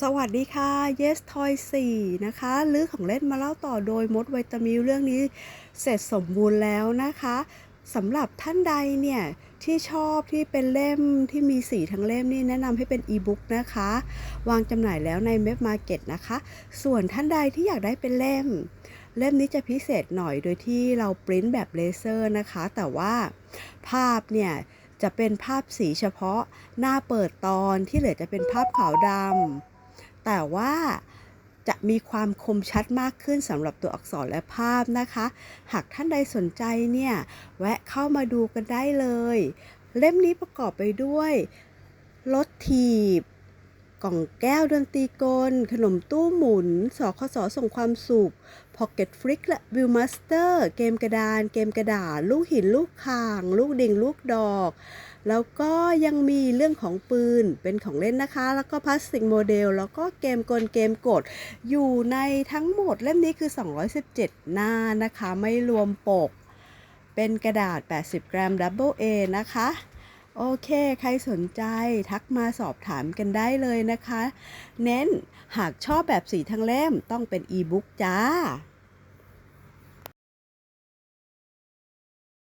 สวัสดีค่ะ Yes Toy 4 นะคะลือของเล่นมาเล่าต่อโดยมดไวตามิลเรื่องนี้เสร็จสมบูรณ์แล้วนะคะสำหรับท่านใดเนี่ยที่ชอบที่เป็นเล่มที่มีสีทั้งเล่มนี่แนะนำให้เป็นอีบุ๊กนะคะ วางจำหน่ายแล้วในเว็บมาร์เก็ตนะคะ ส่วนท่านใดที่อยากได้เป็นเล่ม เล่มนี้จะพิเศษหน่อยโดยที่เราปริ้นแบบเลเซอร์นะคะ แต่ว่าภาพเนี่ยจะเป็นภาพสีเฉพาะหน้าเปิดตอนที่เหลือจะเป็นภาพขาวดำ แต่ว่าจะมีความคมชัดมากขึ้นสำหรับตัวอักษรและภาพนะคะ หากท่านใดสนใจเนี่ยแวะเข้ามาดูกันได้เลย เล่มนี้ประกอบไปด้วยรถถีบ กล่องแก้วดนตรีกล ขนมตู้หมุน สคสส่งความสุข Pocket Flick และ View Master เกมกระดาน เกมกระดาษ ลูกหิน ลูกข่าง ลูกดิ่ง ลูกดอก แล้วก็ยังมีเรื่องของปืนเป็นของเล่นนะคะ แล้วก็พลาสติกโมเดล แล้วก็เกมกลเกมกด อยู่ในทั้งหมดเล่มนี้คือ 217 หน้านะคะ ไม่รวมปก เป็นกระดาษ 80 กรัม Double A นะคะ โอเค ใครสนใจทักมาสอบถามกันได้เลยนะคะ เน้นหากชอบแบบสีทั้งเล่มต้องเป็นอีบุ๊กจ้า